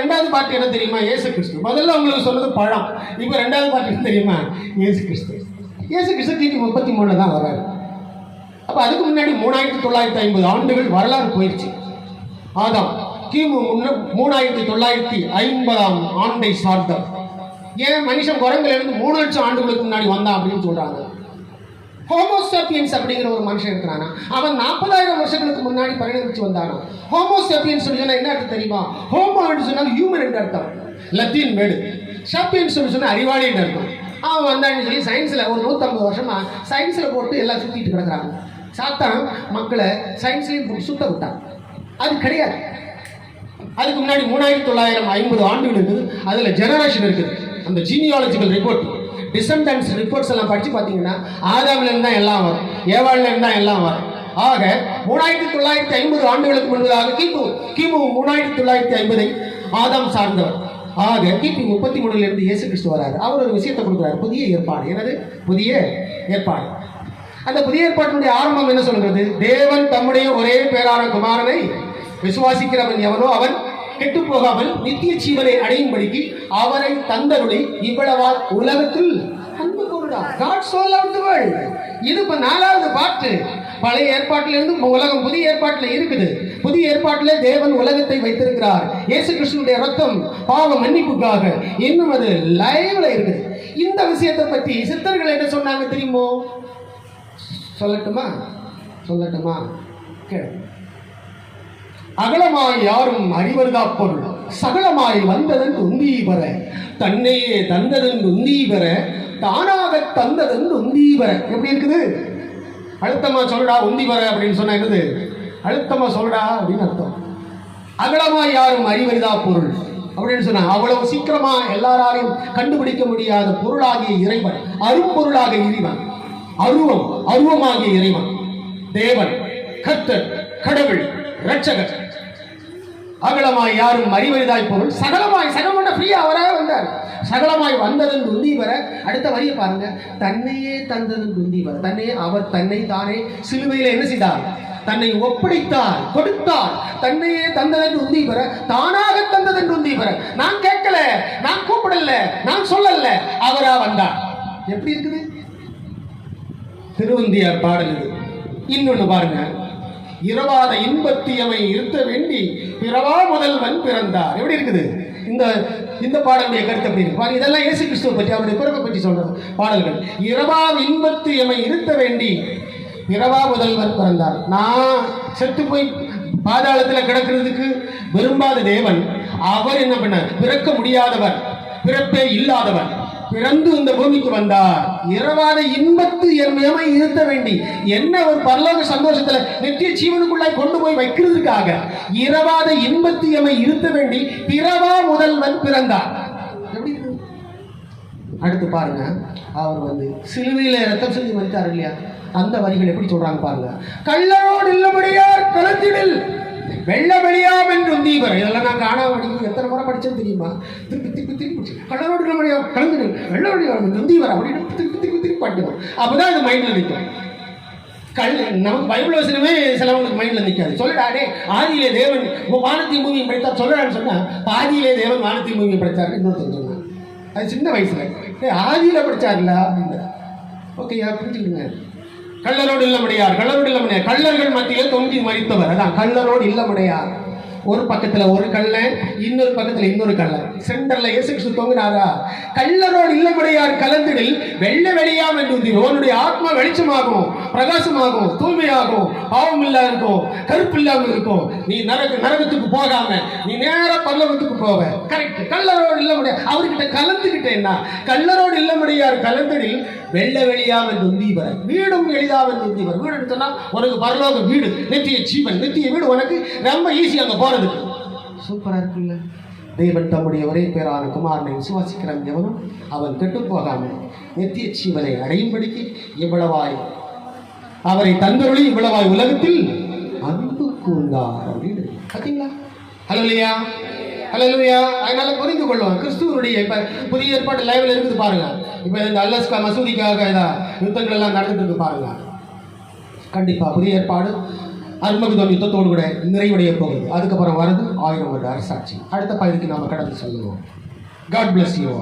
ரெண்டாவது பாட்டு என்ன தெரியுமா? ஏசு கிறிஸ்து. முதல்ல உங்களுக்கு சொன்னது பழம். இப்போ ரெண்டாவது பாட்டு என்ன தெரியுமா? ஏசு கிறிஸ்து. ஏசு கிறிஸ்து கிபி முப்பத்தி மூணில் தான் வர்றாரு. அப்போ அதுக்கு முன்னாடி மூணாயிரத்தி தொள்ளாயிரத்தி ஐம்பது ஆண்டுகள் வரலாறு போயிடுச்சு ஆதாம் கிமு முன்ன மூணாயிரத்தி தொள்ளாயிரத்தி ஐம்பதாம் ஆண்டை சார்ந்தவர். ஏன் மனுஷன் குரங்குல இருந்து மூணு லட்சம் ஆண்டுகளுக்கு முன்னாடி வந்தான் அப்படின்னு சொல்றாங்க. ஹோமோசேப்பியன்ஸ் அப்படிங்கிற ஒரு மனுஷன் இருக்கிறானா? அவன் நாற்பதாயிரம் வருஷங்களுக்கு முன்னாடி பரிணமிச்சு வந்தானா? ஹோமோசேப்பியன்ஸ் சொல்லி சொன்னால் என்ன அர்த்தம் தெரியுமா? ஹோமோ சொன்னால் ஹியூமன் என்று அர்த்தம். லத்தீன் மேடு சாப்பியன்ஸ் சொல்லி சொன்னால் அறிவாளி என்று அர்த்தம். அவன் வந்தான்னு சொல்லி சயின்ஸில் ஒரு நூற்றம்பது வருஷமாக சயின்ஸில் போட்டு எல்லாம் சுற்றிட்டு கிடக்குறாங்க. சாத்தான் மக்களை சயின்ஸ்லேயும் சுத்த விட்டான். அது கிடையாது. அதுக்கு முன்னாடி மூணாயிரத்தி தொள்ளாயிரம் ஐம்பது ஆண்டுகள் இருக்குது. அதில் ஜெனரேஷன் இருக்குது. அந்த ஜீனியாலஜிக்கல் ரிப்போர்ட் டிசன்டன்ஸ் ரிப்போர்ட்ஸ் எல்லாம் படித்து பார்த்தீங்கன்னா ஆதாமில் தான் எல்லாம் வரும் ஏவாளில் தான் எல்லாம் வரும். ஆக மூணாயிரத்தி தொள்ளாயிரத்தி ஐம்பது ஆண்டுகளுக்கு முன்பதாக கிமு கிமு மூணாயிரத்தி தொள்ளாயிரத்தி ஐம்பதை ஆதாம் சார்ந்தவர். ஆக கிபி முப்பத்தி மூணுலேருந்து இயேசு கிறிஸ்து வராரு. அவர் ஒரு விஷயத்தை கொடுக்குறாரு புதிய ஏற்பாடு. எனது புதிய ஏற்பாடு. அந்த புதிய ஏற்பாட்டினுடைய ஆரம்பம் என்ன சொல்கிறது? தேவன் தம்முடைய ஒரே பேரான குமாரனை விசுவாசிக்கிறவன் எவனோ அவன் கெட்டு போகாமல் நித்திய ஜீவனை அடையும்படிக்கு அவரை தந்தருளி இவ்வளவால் உலகத்தில் அன்பு கூறுடார் காட் so loved இது இப்ப நாலாவது பாட்டு. பழைய ஏற்பாட்டிலிருந்து உலகம் புதிய ஏற்பாட்டில் இருக்குது. புதிய ஏற்பாட்டிலே தேவன் உலகத்தை வைத்திருக்கிறார். இயேசு கிருஷ்ணனுடைய ரத்தம் பாவ மன்னிப்புக்காக. இன்னும் அது லைவ்ல இருக்குது. இந்த விஷயத்தை பற்றி சித்தர்கள் என்ன சொன்னாங்க தெரியுமோ? சொல்லட்டுமா? சொல்லட்டுமா? கேளு. அகலமாய் யாரும் அறிவருதா பொருள்? சகலமாய் வந்ததன் உந்தி பெற. தன்னையே தந்ததன் உந்தி பெற. தானாக தந்ததன் உந்தி பெற. எப்படி இருக்குது? அழுத்தமா சொல்றா உந்தி பெற அப்படின்னு சொன்னா என்னது? அழுத்தமா சொல்றா அப்படின்னு அர்த்தம். அகலமாய் யாரும் அறிவருதா பொருள்? அப்படின்னு சொன்னா அவ்வளவு சீக்கிரமா எல்லாராலையும் கண்டுபிடிக்க முடியாத பொருளாகிய இறைவன் அரும்பொருளாக இறைவன் அருவம் அருவமாகிய இறைவன் தேவன் கத்தர் கடவுள் ரட்சகர் அகலமாய் யாரும் அறிவரிதாய் பொருள் சகலமாய் சகலமான ஃப்ரீயா அவராக வந்தார். சகலமாய் வந்ததன் குந்தி வர அடுத்த வரியை பாருங்க. தன்னையே தந்ததன் குந்தி வர தன்னையே அவர் தன்னை தானே சிலுவையில் என்ன செய்தார்? தன்னை ஒப்படைத்தார் கொடுத்தார். தன்னையே தந்ததன் உந்தி பெற தானாக தந்ததன் உந்தி பெற நான் கேட்கல நான் கூப்பிடல நான் சொல்லல அவரா வந்தார். எப்படி இருக்குது? திருவந்தியார் பாடல் இது. இன்னொன்னு பாருங்க. இரவாத இன்பத்தியமை இருத்த வேண்டி பிறவா முதல்வன் பிறந்தார். எப்படி இருக்குது? இந்த இந்த பாடலுடைய கருத்து அப்படி இருக்கு? இதெல்லாம் இயேசு கிறிஸ்துவ பற்றி அவருடைய பிறப்பை பற்றி சொல்ற பாடல்கள். இரவா இன்பத்து எமை இருத்த வேண்டி இரவா முதல்வன் பிறந்தார். நான் செத்து போய் பாதாளத்தில் கிடக்கிறதுக்கு விரும்பாத தேவன் அவர் என்ன பண்ண பிறக்க முடியாதவர் பிறப்பே இல்லாதவர். பிறந்து இந்த பூமிக்கு வந்தார். இரவாத இன்பத்து எம்மை இருத்த வேண்டி என்ன ஒரு பரலோக சந்தோஷத்துல நித்திய ஜீவனுக்குள்ளாய் கொண்டு போய் வைக்கிறதுக்காக இரவாத இன்பத்து எம்மை இருத்த வேண்டி பிறவா முதல்வன் பிறந்தார். எப்படி? அடுத்து பாருங்க. அவர் வந்து சிலுவையில ரத்தம் செஞ்சு மறித்தார் இல்லையா? அந்த வரிகள் எப்படி சொல்றாங்க பாருங்க. கள்ளரோடு இல்லபடியார் களத்திடில் வெள்ள வெளியாம் என்றும் தீபர். இதெல்லாம் நான் காணாமடி எத்தனை முறை படிச்சது தெரியுமா? திருப்பி திருப்பி திருப்பி படிச்சு. கள்ளரோடு கலந்து கலந்திடில் வெள்ள வர என்றும் வர அப்படின்னு திருப்பி திருப்பி திருப்பி படிக்கணும் அப்போதான் அது மைண்டில் நிற்கும் கல் நமக்கு பைபிள் வசனமே சிலவங்களுக்கு மைண்டில் நிற்காது சொல்லிடாடே ஆதியிலே தேவன் உன் வானத்தையும் பூமியும் படைத்தார். சொல்லலான்னு சொன்னால் பாதியிலே தேவன் வானத்தையும் பூமியும் படைத்தார் இன்னொருத்தன் சொன்னான். அது சின்ன வயசில். டேய் ஆதியில் படிச்சார்ல அப்படின்ற ஓகேயா புரிஞ்சுக்கிடுங்க. கள்ளரோடு இல்லமுடையார் கள்ளரோடு இல்லமுடையார் கள்ளர்கள் மத்தியில் தொங்கி மறித்தவர். அதான் கள்ளரோடு இல்லமுடையார் ஒரு பக்கத்துல ஒரு கள்ளன் இன்னொரு பக்கத்துல இன்னொரு கள்ளன் சென்டர்ல இயேசு கிறிஸ்து தொங்கினாரா கள்ளரோடு இல்லமுடையார் கலந்திடில் வெள்ள வெளியாம் என்று உந்தி உன்னுடைய ஆத்மா வெளிச்சமாகும். பிரகாசமாகும் தூய்மையாகும் பாவம் இல்லாம இருக்கும் கருப்பு இல்லாம இருக்கும். நீ நரக நரகத்துக்கு போகாம நீ நேர பல்லவத்துக்கு போவ. கரெக்ட் கள்ளரோடு முடியாது. அவர்கிட்ட கலந்துகிட்டேன்னா கள்ளரோடு இல்லமுடையார் கலந்தடில் வெள்ள வெளியாமல் என்று வீடும் எளிதாம் என்று வீடு எடுத்தோன்னா உனக்கு பரலோக வீடு நித்திய ஜீவன் நித்திய வீடு உனக்கு ரொம்ப ஈஸி அங்க போறதுக்கு சூப்பரா இருக்குல்ல. தேவன் தம்முடைய ஒரே பேரான குமாரனை விசுவாசிக்கிறான் எவனும்? அவன் கெட்டு போகாமல் நித்திய ஜீவனை அடையும்படிக்கு எவ்வளவாய் அவரை தந்தருளி இவ்வளவாய் உலகத்தில் அன்பு கூர்ந்தார் அப்படின்னு பார்த்தீங்களா ஹலோலியா ஹலோலியா அதனால புரிந்து கொள்ளுவோம். கிறிஸ்துவனுடைய இப்ப புதிய ஏற்பாட்டு லைவ்ல இருக்குது பாருங்க. இப்ப இந்த அல்லஸ்கா மசூதிக்காக இதா யுத்தங்கள் எல்லாம் நடந்துட்டு இருக்கு பாருங்க. கண்டிப்பா புதிய ஏற்பாடு. அர்மகுதோன் யுத்தத்தோடு கூட நிறைவடைய போகுது. அதுக்கப்புறம் வருது ஆயிரம் வருட அரசாட்சி. அடுத்த பகுதிக்கு நாம கடந்து செல்லுவோம் காட் பிளஸ் யூ